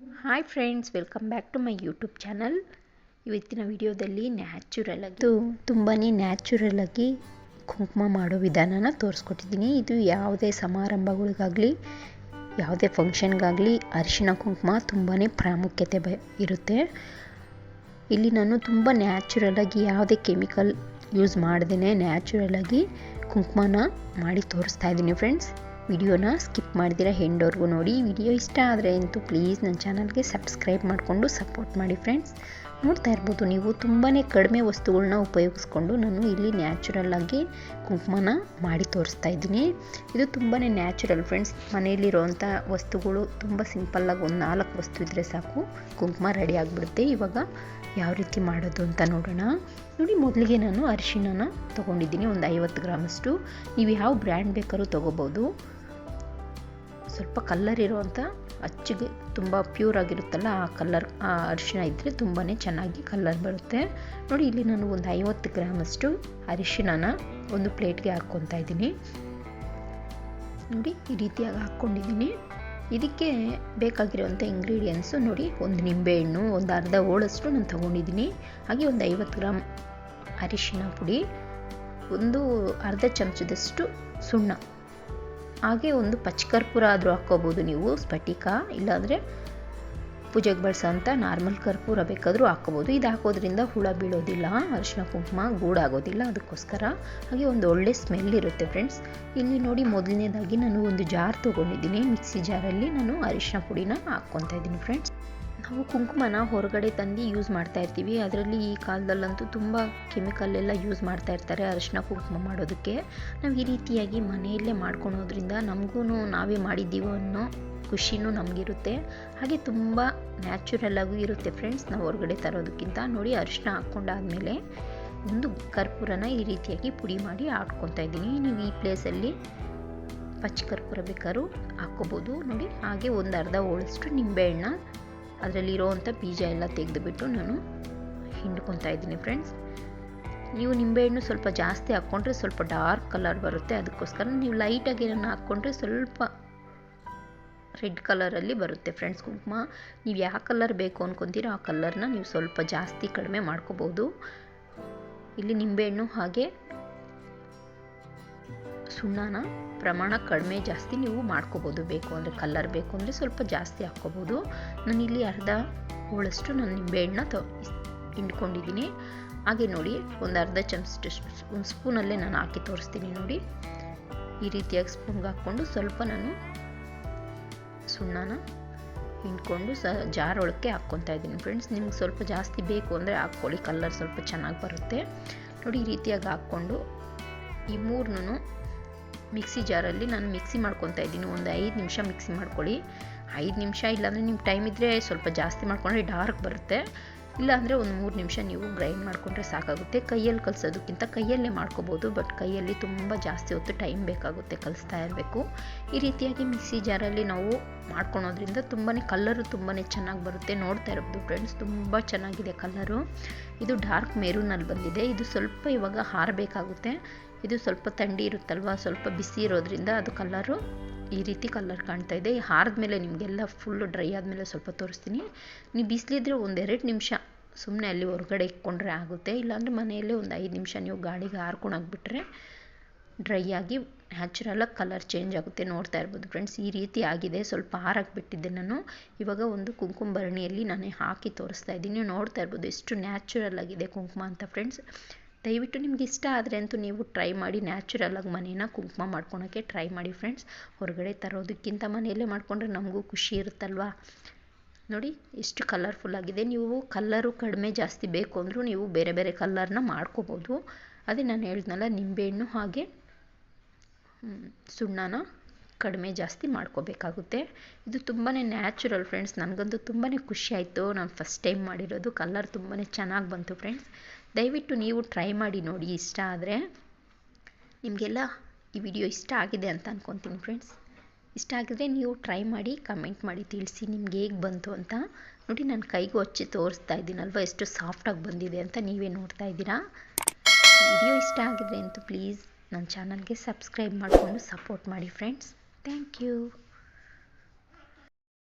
Hi friends welcome back to my YouTube channel ಇವತ್ತಿನ ವಿಡಿಯೋದಲ್ಲಿ natural ಆಗಿ ತುಂಬಾ ನ್ಯಾಚುರಲ್ ಆಗಿ ಕುಂಕುಮ ಮಾಡೋ ವಿಧಾನನ ತೋರಿಸ್ಕೊಟ್ಟಿದ್ದೀನಿ. ಇದು ಯಾವುದೇ ಸಮಾರಂಭಗಳಿಗಾಗಲಿ, ಯಾವುದೇ ಫಂಕ್ಷನ್ಗಾಗಲಿ ಅರಿಶಿನ ಕುಂಕುಮ ತುಂಬಾ ಪ್ರಾಮುಖ್ಯತೆ ಬ ಇರುತ್ತೆ. ಇಲ್ಲಿ ನಾನು ತುಂಬ ನ್ಯಾಚುರಲಾಗಿ ಯಾವುದೇ ಕೆಮಿಕಲ್ ಯೂಸ್ ಮಾಡ್ದೇ ನ್ಯಾಚುರಲಾಗಿ ಕುಂಕುಮನ ಮಾಡಿ ತೋರಿಸ್ತಾ ಇದ್ದೀನಿ ಫ್ರೆಂಡ್ಸ್ ವಿಡಿಯೋನ ಸ್ಕಿಪ್ ಮಾಡಿದಿರ ಹೆಂಡೋರ್ಗೂ ನೋಡಿ. ವಿಡಿಯೋ ಇಷ್ಟ ಆದರೆ ಅಂತೂ ಪ್ಲೀಸ್ ನನ್ನ ಚಾನಲ್ಗೆ ಸಬ್ಸ್ಕ್ರೈಬ್ ಮಾಡಿಕೊಂಡು ಸಪೋರ್ಟ್ ಮಾಡಿ ಫ್ರೆಂಡ್ಸ್. ನೋಡ್ತಾ ಇರ್ಬೋದು, ನೀವು ತುಂಬಾ ಕಡಿಮೆ ವಸ್ತುಗಳನ್ನ ಉಪಯೋಗಿಸ್ಕೊಂಡು ನಾನು ಇಲ್ಲಿ ನ್ಯಾಚುರಲ್ ಆಗಿ ಕುಂಕುಮನ ಮಾಡಿ ತೋರಿಸ್ತಾ ಇದ್ದೀನಿ. ಇದು ತುಂಬಾ ನ್ಯಾಚುರಲ್ ಫ್ರೆಂಡ್ಸ್. ಮನೆಯಲ್ಲಿರೋವಂಥ ವಸ್ತುಗಳು ತುಂಬ ಸಿಂಪಲ್ಲಾಗಿ ಒಂದು ನಾಲ್ಕು ವಸ್ತು ಇದ್ದರೆ ಸಾಕು. ಕುಂಕುಮ ರೆಡಿ ಆಗಿಬಿಡುತ್ತೆ. ಇವಾಗ ಯಾವ ರೀತಿ ಮಾಡೋದು ಅಂತ ನೋಡೋಣ. ನೋಡಿ, ಮೊದಲಿಗೆ ನಾನು ಅರಿಶಿಣನ ತೊಗೊಂಡಿದ್ದೀನಿ. ಒಂದು ಐವತ್ತು ಗ್ರಾಮಷ್ಟು. ನೀವು ಯಾವ ಬ್ರ್ಯಾಂಡ್ ಬೇಕಾದ್ರೂ ತೊಗೋಬೋದು. ಸ್ವಲ್ಪ ಕಲ್ಲರ್ ಇರೋವಂಥ ಅಚ್ಚಿಗೆ ತುಂಬ ಪ್ಯೂರ್ ಆಗಿರುತ್ತಲ್ಲ, ಆ ಕಲ್ಲರ್ ಆ ಅರಿಶಿಣ ಇದ್ದರೆ ತುಂಬಾ ಚೆನ್ನಾಗಿ ಕಲ್ಲರ್ ಬರುತ್ತೆ. ನೋಡಿ, ಇಲ್ಲಿ ನಾನು ಒಂದು ಐವತ್ತು ಗ್ರಾಮಷ್ಟು ಅರಿಶಿನನ ಒಂದು ಪ್ಲೇಟ್ಗೆ ಹಾಕ್ಕೊತಾ ಇದ್ದೀನಿ. ನೋಡಿ, ಈ ರೀತಿಯಾಗಿ ಹಾಕ್ಕೊಂಡಿದ್ದೀನಿ. ಇದಕ್ಕೆ ಬೇಕಾಗಿರುವಂಥ ಇಂಗ್ರೀಡಿಯೆಂಟ್ಸು ನೋಡಿ, ಒಂದು ನಿಂಬೆಹಣ್ಣು, ಒಂದು ಅರ್ಧ ಹೋಳಷ್ಟು ನಾನು ತೊಗೊಂಡಿದ್ದೀನಿ. ಹಾಗೆ ಒಂದು ಐವತ್ತು ಗ್ರಾಮ್ ಅರಿಶಿಣ ಪುಡಿ, ಒಂದು ಅರ್ಧ ಚಮಚದಷ್ಟು ಸುಣ್ಣ. ಹಾಗೆ ಒಂದು ಪಚ್ಚಕರ್ಪೂರ ಆದರೂ ಹಾಕ್ಕೋಬೋದು ನೀವು, ಸ್ಫಟಿಕ, ಇಲ್ಲಾಂದರೆ ಪೂಜೆಗೆ ಬಳಸೋಂಥ ನಾರ್ಮಲ್ ಕರ್ಪೂರ ಬೇಕಾದರೂ ಹಾಕ್ಕೋಬೋದು. ಇದು ಹಾಕೋದ್ರಿಂದ ಹುಳ ಬೀಳೋದಿಲ್ಲ ಅರಿಶಿನ ಕುಂಕುಮ ಗೂಡಾಗೋದಿಲ್ಲ ಅದಕ್ಕೋಸ್ಕರ. ಹಾಗೆ ಒಂದು ಒಳ್ಳೆ ಸ್ಮೆಲ್ ಇರುತ್ತೆ ಫ್ರೆಂಡ್ಸ್ ಇಲ್ಲಿ ನೋಡಿ ಮೊದಲನೇದಾಗಿ ನಾನು ಒಂದು ಜಾರ್ ತೊಗೊಂಡಿದ್ದೀನಿ. ಮಿಕ್ಸಿ ಜಾರಲ್ಲಿ ನಾನು ಅರಿಶಿನ ಪುಡಿನ ಹಾಕ್ಕೊತಾ ಇದ್ದೀನಿ ಫ್ರೆಂಡ್ಸ್ ನಾವು ಕುಂಕುಮನ ಹೊರಗಡೆ ತಂದು ಯೂಸ್ ಮಾಡ್ತಾ ಇರ್ತೀವಿ. ಅದರಲ್ಲಿ ಈ ಕಾಲದಲ್ಲಂತೂ ತುಂಬ ಕೆಮಿಕಲ್ ಎಲ್ಲ ಯೂಸ್ ಮಾಡ್ತಾ ಇರ್ತಾರೆ ಅರಿಶಿನ ಕುಂಕುಮ ಮಾಡೋದಕ್ಕೆ. ನಾವು ಈ ರೀತಿಯಾಗಿ ಮನೆಯಲ್ಲೇ ಮಾಡ್ಕೊಳೋದ್ರಿಂದ ನಮಗೂ ನಾವೇ ಮಾಡಿದ್ದೀವೋ ಅನ್ನೋ ಖುಷಿನೂ ನಮಗಿರುತ್ತೆ. ಹಾಗೆ ತುಂಬ ನ್ಯಾಚುರಲ್ಲಾಗೂ ಇರುತ್ತೆ ಫ್ರೆಂಡ್ಸ್ ನಾವು ಹೊರಗಡೆ ತರೋದಕ್ಕಿಂತ. ನೋಡಿ ಅರಿಶಿನ ಹಾಕ್ಕೊಂಡಾದ್ಮೇಲೆ ಒಂದು ಕರ್ಪೂರನ ಈ ರೀತಿಯಾಗಿ ಪುಡಿ ಮಾಡಿ ಹಾಕ್ಕೊತಾ ಇದ್ದೀನಿ. ನೀವು ಈ ಪ್ಲೇಸಲ್ಲಿ ಪಚ್ಚ ಕರ್ಪೂರ ಬೇಕಾದ್ರೂ ಹಾಕ್ಕೋಬೋದು. ನೋಡಿ ಹಾಗೆ ಒಂದು ಅರ್ಧ ಹೋಳಷ್ಟು ನಿಂಬೆಹಣ್ಣ ಅದರಲ್ಲಿರೋವಂಥ ಬೀಜ ಎಲ್ಲ ತೆಗೆದುಬಿಟ್ಟು ನಾನು ಹಿಂಡ್ಕೊತಾ ಇದ್ದೀನಿ ಫ್ರೆಂಡ್ಸ್ ನೀವು ನಿಂಬೆಹಣ್ಣು ಸ್ವಲ್ಪ ಜಾಸ್ತಿ ಹಾಕ್ಕೊಂಡ್ರೆ ಸ್ವಲ್ಪ ಡಾರ್ಕ್ ಕಲರ್ ಬರುತ್ತೆ. ಅದಕ್ಕೋಸ್ಕರ ನೀವು ಲೈಟಾಗಿ ಏನನ್ನು ಹಾಕ್ಕೊಂಡ್ರೆ ಸ್ವಲ್ಪ ರೆಡ್ ಕಲರಲ್ಲಿ ಬರುತ್ತೆ ಫ್ರೆಂಡ್ಸ್ ಕುಂಕುಮ, ನೀವು ಯಾವ ಕಲರ್ ಬೇಕು ಅಂದ್ಕೊತೀರೋ ಆ ಕಲರ್ನ ನೀವು ಸ್ವಲ್ಪ ಜಾಸ್ತಿ ಕಡಿಮೆ ಮಾಡ್ಕೋಬೋದು. ಇಲ್ಲಿ ನಿಂಬೆಹಣ್ಣು ಹಾಗೆ ಸುಣ್ಣನ ಪ್ರಮಾಣ ಕಡಿಮೆ ಜಾಸ್ತಿ ನೀವು ಮಾಡ್ಕೋಬೋದು. ಬೇಕು ಅಂದರೆ ಕಲ್ಲರ್ ಬೇಕು ಅಂದರೆ ಸ್ವಲ್ಪ ಜಾಸ್ತಿ ಹಾಕ್ಕೋಬೋದು. ನಾನು ಇಲ್ಲಿ ಅರ್ಧ ಹೋಳಷ್ಟು ನಾನು ನಿಂಬೆಹಣ್ಣನ್ನ ತ ಹಿಂಡ್ಕೊಂಡಿದ್ದೀನಿ ಹಾಗೆ ನೋಡಿ, ಒಂದು ಅರ್ಧ ಚಮಚ ಒಂದು ಸ್ಪೂನಲ್ಲೇ ನಾನು ಹಾಕಿ ತೋರಿಸ್ತೀನಿ ನೋಡಿ. ಈ ರೀತಿಯಾಗಿ ಸ್ಪೂನ್ಗೆ ಹಾಕ್ಕೊಂಡು ಸ್ವಲ್ಪ ನಾನು ಸುಣ್ಣನ ಹಿಂಡ್ಕೊಂಡು ಸ, ಜಾರ್ ಒಳಕ್ಕೆ ಹಾಕ್ಕೊತಾ ಇದ್ದೀನಿ. ಫ್ರೆಂಡ್ಸ್, ನಿಮ್ಗೆ ಸ್ವಲ್ಪ ಜಾಸ್ತಿ ಬೇಕು ಅಂದರೆ ಹಾಕ್ಕೊಳ್ಳಿ. ಕಲ್ಲರ್ ಸ್ವಲ್ಪ ಚೆನ್ನಾಗಿ ಬರುತ್ತೆ. ನೋಡಿ, ಈ ರೀತಿಯಾಗಿ ಹಾಕ್ಕೊಂಡು ಈ ಮೂರನ್ನೂ ಮಿಕ್ಸಿ ಜಾರಲ್ಲಿ ನಾನು ಮಿಕ್ಸಿ ಮಾಡ್ಕೊತಾ ಇದ್ದೀನಿ. ಒಂದು ಐದು ನಿಮಿಷ ಮಿಕ್ಸಿ ಮಾಡ್ಕೊಳ್ಳಿ. ಐದು ನಿಮಿಷ ಇಲ್ಲಾಂದರೆ ನಿಮ್ಮ ಟೈಮ್ ಇದ್ದರೆ ಸ್ವಲ್ಪ ಜಾಸ್ತಿ ಮಾಡ್ಕೊಂಡ್ರೆ ಡಾರ್ಕ್ ಬರುತ್ತೆ. ಇಲ್ಲಾಂದರೆ ಒಂದು ಮೂರು ನಿಮಿಷ ನೀವು ಗ್ರೈಂಡ್ ಮಾಡಿಕೊಂಡ್ರೆ ಸಾಕಾಗುತ್ತೆ. ಕೈಯಲ್ಲಿ ಕಲಿಸೋದಕ್ಕಿಂತ ಕೈಯಲ್ಲೇ ಮಾಡ್ಕೋಬೋದು. ಬಟ್ ಕೈಯಲ್ಲಿ ತುಂಬ ಜಾಸ್ತಿ ಹೊತ್ತು ಟೈಮ್ ಬೇಕಾಗುತ್ತೆ ಕಲಿಸ್ತಾ ಇರಬೇಕು. ಈ ರೀತಿಯಾಗಿ ಮಿಕ್ಸಿ ಜಾರಲ್ಲಿ ನಾವು ಮಾಡ್ಕೊಳೋದ್ರಿಂದ ತುಂಬಾ ಕಲ್ಲರು ತುಂಬಾ ಚೆನ್ನಾಗಿ ಬರುತ್ತೆ. ನೋಡ್ತಾ ಇರಬಹುದು ಫ್ರೆಂಡ್ಸ್, ತುಂಬ ಚೆನ್ನಾಗಿದೆ ಕಲ್ಲರು. ಇದು ಡಾರ್ಕ್ ಮೆರೂನಲ್ಲಿ ಬಂದಿದೆ. ಇದು ಸ್ವಲ್ಪ ಇವಾಗ ಹಾರಬೇಕಾಗುತ್ತೆ. ಇದು ಸ್ವಲ್ಪ ಥಂಡಿ ಇರುತ್ತಲ್ವ? ಸ್ವಲ್ಪ ಬಿಸಿ ಇರೋದ್ರಿಂದ ಅದು ಕಲ್ಲರು ಈ ರೀತಿ ಕಲರ್ ಕಾಣ್ತಾ ಇದೆ. ಹಾರಿದ್ಮೇಲೆ ನಿಮಗೆಲ್ಲ ಫುಲ್ಲು ಡ್ರೈ ಆದಮೇಲೆ ಸ್ವಲ್ಪ ತೋರಿಸ್ತೀನಿ. ನೀವು ಬಿಸಿಲಿದ್ರೆ ಒಂದೆರಡು ನಿಮಿಷ ಸುಮ್ಮನೆ ಅಲ್ಲಿ ಹೊರಗಡೆ ಇಟ್ಕೊಂಡ್ರೆ ಆಗುತ್ತೆ. ಇಲ್ಲಾಂದರೆ ಮನೆಯಲ್ಲೇ ಒಂದು ಐದು ನಿಮಿಷ ನೀವು ಗಾಳಿಗೆ ಹಾರ್ಕೊಂಡು ಹಾಕ್ಬಿಟ್ರೆ ಡ್ರೈ ಆಗಿ ನ್ಯಾಚುರಲಾಗಿ ಕಲರ್ ಚೇಂಜ್ ಆಗುತ್ತೆ ನೋಡ್ತಾ ಇರ್ಬೋದು ಫ್ರೆಂಡ್ಸ್ ಈ ರೀತಿ ಆಗಿದೆ. ಸ್ವಲ್ಪ ಹಾರಾಗಿಬಿಟ್ಟಿದ್ದೆ ನಾನು. ಇವಾಗ ಒಂದು ಕುಂಕುಮ ಭರಣಿಯಲ್ಲಿ ನಾನು ಹಾಕಿ ತೋರಿಸ್ತಾ ಇದ್ದೀನಿ. ನೋಡ್ತಾ ಇರ್ಬೋದು ಎಷ್ಟು ನ್ಯಾಚುರಲ್ ಆಗಿದೆ ಕುಂಕುಮ ಅಂತ ಫ್ರೆಂಡ್ಸ್ ದಯವಿಟ್ಟು ನಿಮ್ಗೆ ಇಷ್ಟ ಆದರೆ ಅಂತೂ ನೀವು ಟ್ರೈ ಮಾಡಿ ನ್ಯಾಚುರಲಾಗಿ ಮನೇನ ಕುಂಕುಮ ಮಾಡ್ಕೊಳಕ್ಕೆ ಟ್ರೈ ಮಾಡಿ ಫ್ರೆಂಡ್ಸ್ ಹೊರಗಡೆ ತರೋದಕ್ಕಿಂತ ಮನೆಯಲ್ಲೇ ಮಾಡಿಕೊಂಡ್ರೆ ನಮಗೂ ಖುಷಿ ಇರುತ್ತಲ್ವಾ? ನೋಡಿ, ಎಷ್ಟು ಕಲರ್ಫುಲ್ ಆಗಿದೆ. ನೀವು ಕಲ್ಲರು ಕಡಿಮೆ ಜಾಸ್ತಿ ಬೇಕು ಅಂದರೂ ನೀವು ಬೇರೆ ಬೇರೆ ಕಲ್ಲರ್ನ ಮಾಡ್ಕೋಬೋದು. ಅದೇ ನಾನು ಹೇಳಿದ್ನಲ್ಲ ನಿಂಬೆಹಣ್ಣು ಹಾಗೆ ಸುಣ್ಣನ ಕಡಿಮೆ ಜಾಸ್ತಿ ಮಾಡ್ಕೋಬೇಕಾಗುತ್ತೆ. ಇದು ತುಂಬಾ ನ್ಯಾಚುರಲ್ ಫ್ರೆಂಡ್ಸ್ ನನಗಂತೂ ತುಂಬಾ ಖುಷಿ ಆಯಿತು. ನಾನು ಫಸ್ಟ್ ಟೈಮ್ ಮಾಡಿರೋದು. ಕಲರ್ ತುಂಬಾ ಚೆನ್ನಾಗಿ ಬಂತು ಫ್ರೆಂಡ್ಸ್ ದಯವಿಟ್ಟು ನೀವು ಟ್ರೈ ಮಾಡಿ ನೋಡಿ. ಇಷ್ಟ ಆದರೆ ನಿಮಗೆಲ್ಲ ಈ ವಿಡಿಯೋ ಇಷ್ಟ ಆಗಿದೆ ಅಂತ ಅಂದ್ಕೊತೀನಿ ಫ್ರೆಂಡ್ಸ್ ಇಷ್ಟ ಆಗಿದ್ರೆ ನೀವು ಟ್ರೈ ಮಾಡಿ ಕಮೆಂಟ್ ಮಾಡಿ, ತಿಳಿಸಿ ನಿಮ್ಗೆ ಹೇಗೆ ಬಂತು ಅಂತ. ನೋಡಿ, ನಾನು ಕೈಗೂ ಹಚ್ಚಿ ತೋರಿಸ್ತಾ ಇದ್ದೀನಲ್ವ? ಎಷ್ಟು ಸಾಫ್ಟಾಗಿ ಬಂದಿದೆ ಅಂತ ನೀವೇ ನೋಡ್ತಾ ಇದ್ದೀರಾ? ವಿಡಿಯೋ ಇಷ್ಟ ಆಗಿದ್ರೆ ಅಂತೂ ಪ್ಲೀಸ್ ನನ್ನ ಚಾನಲ್ಗೆ ಸಬ್ಸ್ಕ್ರೈಬ್ ಮಾಡಿಕೊಂಡು ಸಪೋರ್ಟ್ ಮಾಡಿ ಫ್ರೆಂಡ್ಸ್ Thank you.